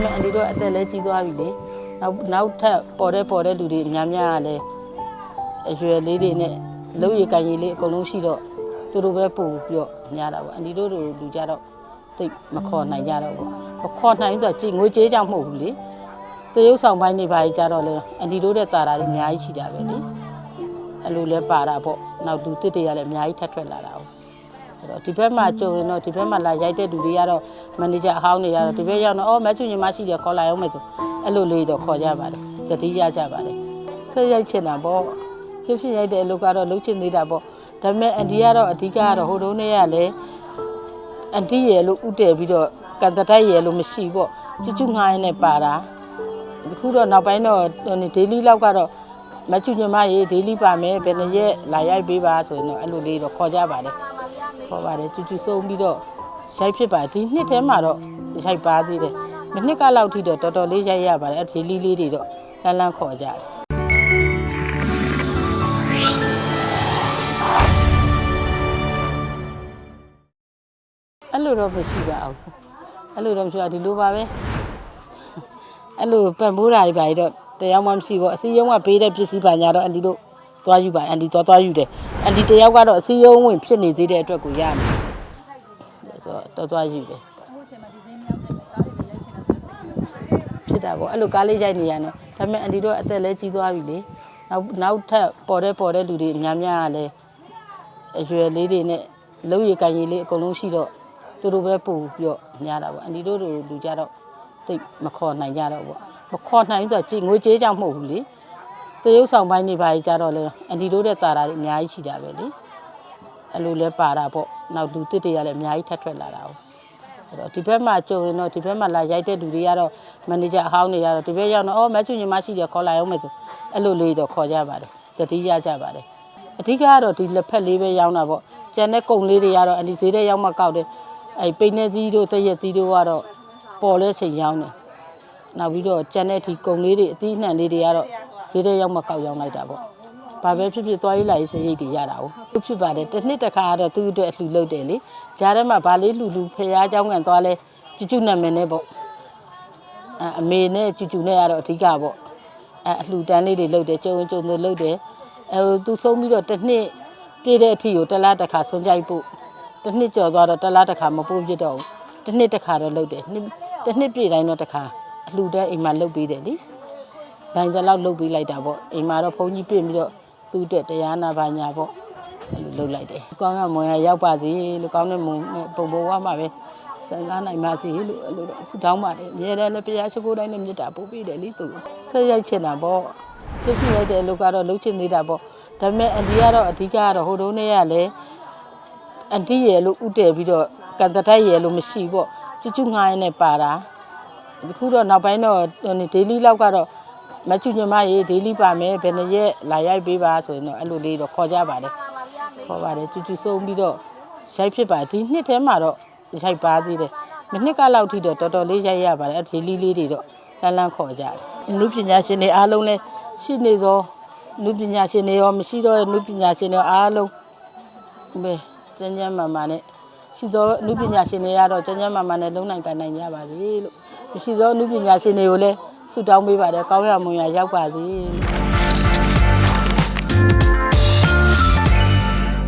မဲ့အန်ဒီတို့အသက်လည်းကြီးသွားပြီလေနောက်နောက်ထပ်ပေါ်တဲ့ပေါ်တဲ့လူတွေအများများကလည်းအရွယ်လေးတွေနဲ့လုံးရည်ကန်ရည်လေးအကုန်လုံးရှိတော့သူတို့ပဲပို့ပြီးတော့များတာပေါ့အန်ဒီတို့တို့လူကြတော့သိပ်မခေါ်နိုင်ကြတော့ဘူးမခေါ်နိုင်ဘူးဆိုတော့ကြည်ငွေကြေးကြောင့်မဟုတ်ဘူးလေတရုပ်ဆောင်ပိုင်းနေပါကြီးကြတော့လေအန်ဒီတို့တဲ့တာတာတွေအများကြီးရှိတာပဲလေအဲ့လိုလဲပါတာပေါ့နောက်သူတစ်တရလည်းအများကြီးထပ်ထွက်လာတာဟုတ် အဲ့တော့ဒီဘက်မှာကြုံရင်တော့ဒီဘက်မှာလာရိုက်တဲ့လူတွေကတော့မန်နေဂျာအဟောင်းတွေကတော့ဒီဘက်ရောက်တော့အော်မတ်ချူညီမရှိတယ်ခေါ်လာအောင်မယ်ဆိုအဲ့လိုလေးတော့ခေါ်ကြပါတယ်တတိယကြပါတယ်ဆက်ရိုက်ချင်တာပေါ့ရှင်းရှင်းရိုက်တဲ့အလုပ်ကတော့လုပ်ချင်သေးတာပေါ့ဒါပေမဲ့အန်ဒီကတော့အဓိကကတော့ဟိုတုန်းကလည်းအန်တီရဲ့လို့ဥတည်ပြီးတော့ကန်တတိုက်ရဲ့လို့မရှိပေါ့ချူချူငှားရင်းနဲ့ပါတာဒီခုတော့နောက်ပိုင်းတော့ဒေးလီလောက်ကတော့မတ်ချူညီမရေဒေးလီပါမယ်ဘယ်နှစ်ရက်လာရိုက်ပေးပါဆိုရင်တော့အဲ့လိုလေးတော့ခေါ်ကြပါတယ် ခေါ်ပါတယ်ကျူကျူဆုံးပြီးတော့ရိုက်ဖြစ်ပါဒီနှစ်ထဲမှာတော့ရိုက်ပါသေးတယ်မနှစ်ကလောက်ထိတော့တော်တော်လေးရိုက်ရပါတယ်အဲဒီလီလေးတွေတော့လန်းလန်းခေါ်ကြတယ်အဲ့လိုတော့မရှိပါဘူးအဲ့လိုတော့မရှိပါဘူးဒီလိုပါပဲအဲ့လိုပံ့ပိုးတာတွေပါကြီးတော့တရားမှမရှိဘူးအစည်းအရုံးကပေးတဲ့ပစ္စည်းပါညာတော့အန်ဒီတို့ သွားယူပါအန်ဒီသွားသွားယူတယ်အန်ဒီတယောက်ကတော့အစည်းအရုံးဝင်ဖြစ်နေသေးတဲ့အတွက်ကိုရမယ်ဆိုတော့သွားသွားယူတယ်အခုအချိန်မှာဒီဈေးမြောက်တဲ့ကားလေးတွေရိုက်ချင်တာဆိုတော့စိတ်ပြီးတော့ဖြစ်တယ်ဖြစ်တာပေါ့အဲ့လိုကားလေးရိုက်နေရတယ်ဒါပေမဲ့အန်ဒီတို့အသက်လည်းကြီးသွားပြီလေနောက်နောက်ထပ်ပေါ်တဲ့ပေါ်တဲ့လူတွေအများများကလည်းအရွယ်လေးတွေနဲ့လုံးရည်ကန်ရည်လေးအကုန်လုံးရှိတော့သူတို့ပဲပို့ပြီးတော့များတာပေါ့အန်ဒီတို့တို့လူကြတော့သိပ်မခေါ်နိုင်ကြတော့ပေါ့မခေါ်နိုင်ဘူးဆိုတော့ကြည်ငွေကြေးကြောင့်မဟုတ်ဘူးလေ တရုပ်ဆောင်ပိုင်းနေပါကြီးကြတော့လေအန်ဒီတို့တဲ့တာတာတွေအများကြီးရှိတာပဲလေအဲ့လိုလဲပါတာပေါ့နောက်လူတစ်တရလည်းအများကြီးထပ်ထွက်လာတာဟုတ်အဲ့တော့ဒီဘက်မှာကြုံရင်တော့ဒီဘက်မှာလာရိုက်တဲ့လူတွေကတော့မန်နေဂျာအဟောင်းတွေကတော့ဒီဘက်ရောက်တော့အော်မတ်ချူညီမရှိတယ်ခေါ်လာအောင်မယ်ဆိုအဲ့လိုလေးတော့ခေါ်ကြပါတယ်တတိယကြပါတယ်အဓိကကတော့ဒီလက်ဖက်လေးပဲရောင်းတာပေါ့ကျန်တဲ့ကုံလေးတွေကတော့အဒီဈေးတဲ့ရောက်မှကောက်တယ်အဲ့ပိနေစည်းတို့တရက်စည်းတို့ကတော့ပေါ်လဲချိန်ရောင်းတယ်နောက်ပြီးတော့ကျန်တဲ့ဒီကုံလေးတွေအသီးနှံလေးတွေကတော့ ဈေးတဲ့ရောက်မှကောက်ရောင်းလိုက်တာပေါ့ဘာပဲဖြစ်ဖြစ်သွားရေးလာရေးစရိတ်တွေရတာ哦ဟုတ်ဖြစ်ပါတယ်တစ်နှစ်တစ်ခါကတော့သူ့အတွက်အလှူလုပ်တယ်လေဂျားထဲမှာဗာလေးလှူလှူဖျားเจ้าကန်သွားလဲကျူကျူနာမည်နဲ့ပေါ့အအမေနဲ့ကျူကျူနဲ့ကတော့အဓိကပေါ့အဲအလှူတန်းလေးတွေလုပ်တယ်ကျုံကျုံလို့လုပ်တယ်အဲသူဆုံးပြီးတော့တစ်နှစ်ပြည့်တဲ့အထိကိုတစ်လားတစ်ခါဆွန်ကြိုက်ဖို့တစ်နှစ်ကျော်သွားတော့တစ်လားတစ်ခါမပို့ပြတော့ဘူးတစ်နှစ်တစ်ခါတော့လုပ်တယ်နှစ်တစ်နှစ်ပြည့်တိုင်းတော့တစ်ခါအလှူတန်းအိမ်မှာလုပ်ပေးတယ်လေ ဒိုင်စလောက်လုတ်ပေးလိုက်တာပေါ့အိမ်မှာတော့ဘုန်းကြီးပြင်ပြီးတော့သူ့အတွက်တရားနာပါညာပေါ့အဲ့လိုလုပ်လိုက်တယ်ကောင်းကမွန်ရရောက်ပါစေလို့ကောင်းတဲ့မုံနဲ့ပုံပေါ်ဝမှာပဲစံစားနိုင်ပါစေလို့အဲ့လိုတော့ဆုတောင်းပါတယ်အများနဲ့လည်းဘုရားရှိခိုးတိုင်းနဲ့မေတ္တာပို့ပေးတယ်လေသူဆက်ရိုက်ချင်တာပေါ့ဖြစ်ဖြစ်ရိုက်တဲ့လူကတော့လှုပ်ချင်သေးတာပေါ့ဒါပေမဲ့အန်ဒီကတော့အဓိကကတော့ဟိုတုန်းကလည်းအန်တီရဲ့လို့ဥတည်ပြီးတော့ကန်တတိုက်ရဲ့လို့မရှိပေါ့ချူချူငှားရင်းနဲ့ပါတာဒီခုတော့နောက်ပိုင်းတော့ဒေးလီလောက်ကတော့ မတ်ချူညီမရေဒေးလီပါမယ်ဘယ်နှစ်ရက်လာရိုက်ပေးပါဆိုရင်တော့အဲ့လိုလေးတော့ခေါ်ကြပါတယ်ခေါ်ပါတယ်ကျူကျူဆုံးပြီးတော့ရိုက်ဖြစ်ပါဒီနှစ်ထဲမှာတော့ရိုက်ပါသေးတယ်မနှစ်ကလောက်ထိတော့တော်တော်လေးရိုက်ရပါတယ်အဲ့ဒေးလီလေးတွေတော့လန်းလန်းခေါ်ကြတယ်နုပညာရှင်တွေအားလုံးလည်းရှိနေသောနုပညာရှင်တွေရောမရှိတော့တဲ့နုပညာရှင်တွေရောအားလုံးပဲကျန်းကျန်းမာမာနဲ့ရှိသောနုပညာရှင်တွေကတော့ကျန်းကျန်းမာမာနဲ့လုံနိုင်ကန်နိုင်ကြပါစေလို့မရှိသောအမှုပညာရှင်တွေကိုလည်း ဆုတောင်းပေးပါတယ်ကောင်းရမွန်ရရောက်ပါစေ